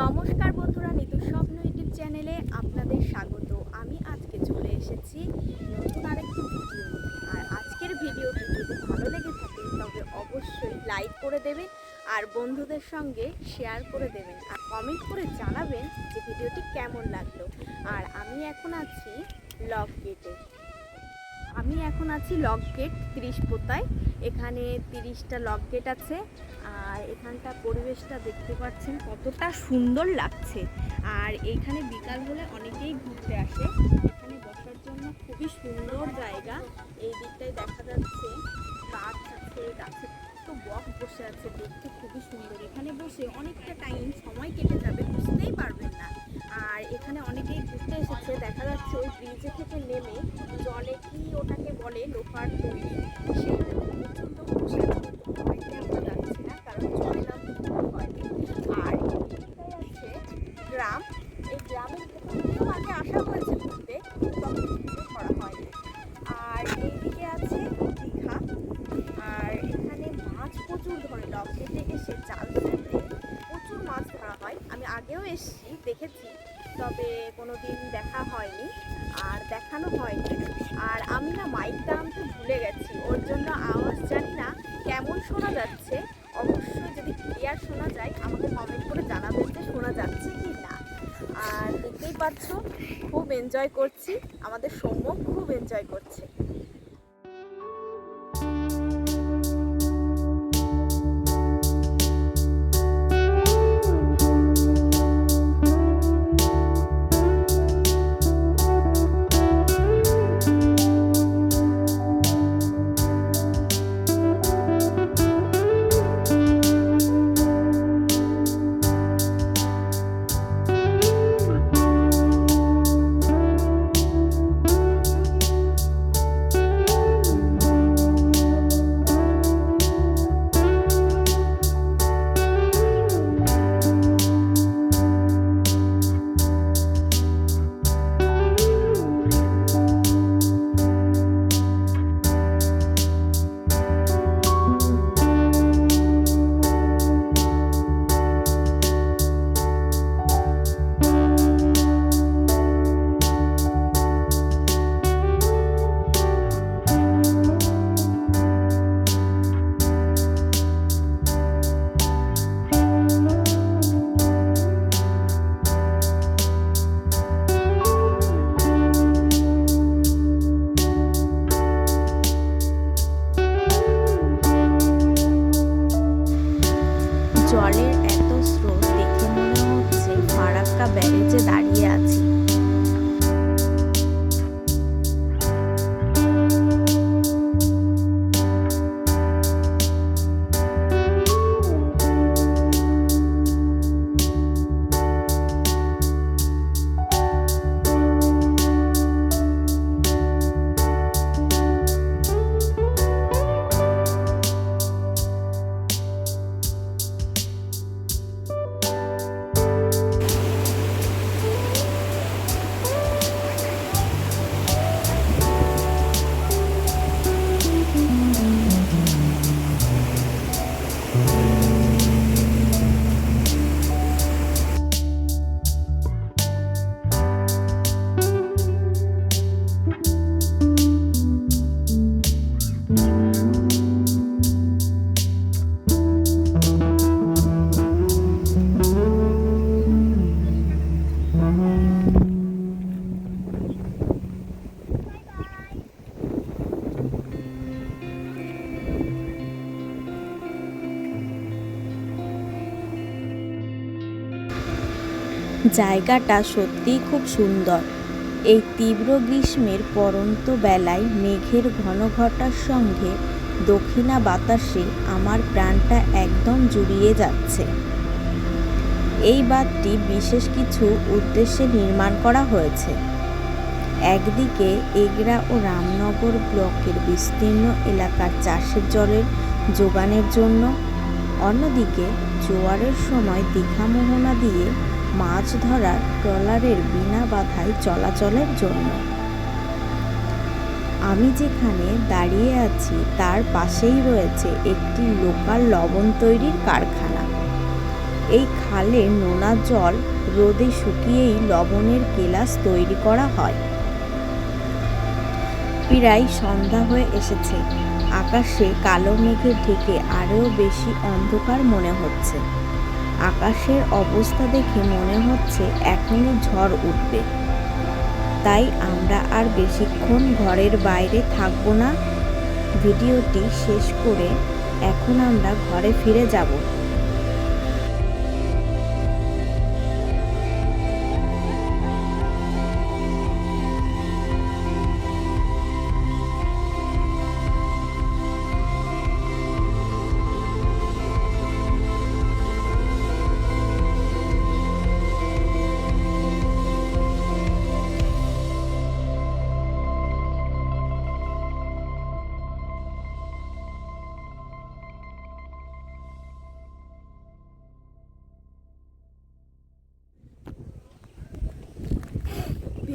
নমস্কার বন্ধুরা নিতু স্বপ্ন ইউটিউব চ্যানেলে আপনাদের স্বাগত। আমি আজকে চলে এসেছি নতুন আরেকটি ভিডিও আর আজকের ভিডিওটি যদি ভালো লেগে থাকে, তবে অবশ্যই লাইক করে দেবেন আর বন্ধুদের সঙ্গে শেয়ার করে দেবেন আর কমেন্ট করে জানাবেন যে ভিডিওটি কেমন লাগল। আর আমি এখন আছি লক গেটে। আমি এখন আছি লক গেট ত্রিশ পোতায়। এখানে তিরিশটা লক গেট আছে, আর এখানটা পরিবেশটা দেখতে পাচ্ছেন কতটা সুন্দর লাগছে। আর এখানে বিকাল হলে অনেকেই ঘুরতে আসে, এখানে বসার জন্য খুবই সুন্দর জায়গা। এই দিকটায় দেখা যাচ্ছে গাছ আছে, গাছে তো বক বসে আছে, দেখতে খুবই সুন্দর। এখানে বসে অনেকটা টাইম সময় কেটে যাবে, বুঝতেই পারবেন না। আর এখানে অনেকেই ঘুরতে এসেছে, দেখা যাচ্ছে ওই ব্রিজে থেকে নেমে জলে কি ওটাকে বলে লোহার তৈরি। এসেছি, দেখেছি। তবে কোনো দিন দেখা হয়নি আর দেখানো হয়নি। আর আমি না মাইকটা আনতে ভুলে গেছি, ওর জন্য আওয়াজ জানি না কেমন শোনা যাচ্ছে। অবশ্যই যদি ক্লিয়ার শোনা যায়, আমাকে কমেন্ট করে জানাবেন যে শোনা যাচ্ছে কি না। আর দেখতেই পাচ্ছ, খুব এনজয় করছি, আমাদের সৌম্য খুব এনজয় করছে। ব্যারেজে দাঁড়িয়ে আছি। জায়গাটা সত্যিই খুব সুন্দর। এই তীব্র গ্রীষ্মের পরন্ত বেলায় মেঘের ঘন ঘটার সঙ্গে দক্ষিণা বাতাসে আমার প্রাণটা একদম জুড়িয়ে যাচ্ছে। এই বাঁধটি বিশেষ কিছু উদ্দেশ্যে নির্মাণ করা হয়েছে। একদিকে এগরা ও রামনগর ব্লকের বিস্তীর্ণ এলাকার চাষের জলের যোগানের জন্য, অন্যদিকে জোয়ারের সময় দীঘা মোহনা দিয়ে মাছ ধরার ট্রলারের বিনা বাধায় চলাচলের জন্য। আমি যেখানে দাঁড়িয়ে আছি, তার পাশেই রয়েছে একটি লোকাল লবণ তৈরির কারখানা। এই খালে নোনা জল রোদে শুকিয়েই লবণের কেলাস তৈরি করা হয়। প্রায় সন্ধ্যা হয়ে এসেছে। আকাশে কালো মেঘে ঢেকে আরও বেশি অন্ধকার মনে হচ্ছে। আকাশের অবস্থা দেখে মনে হচ্ছে এখনই ঝড় উঠবে। তাই আমরা আর বেশিক্ষণ ঘরের বাইরে থাকব না। ভিডিওটি শেষ করে এখন আমরা ঘরে ফিরে যাব।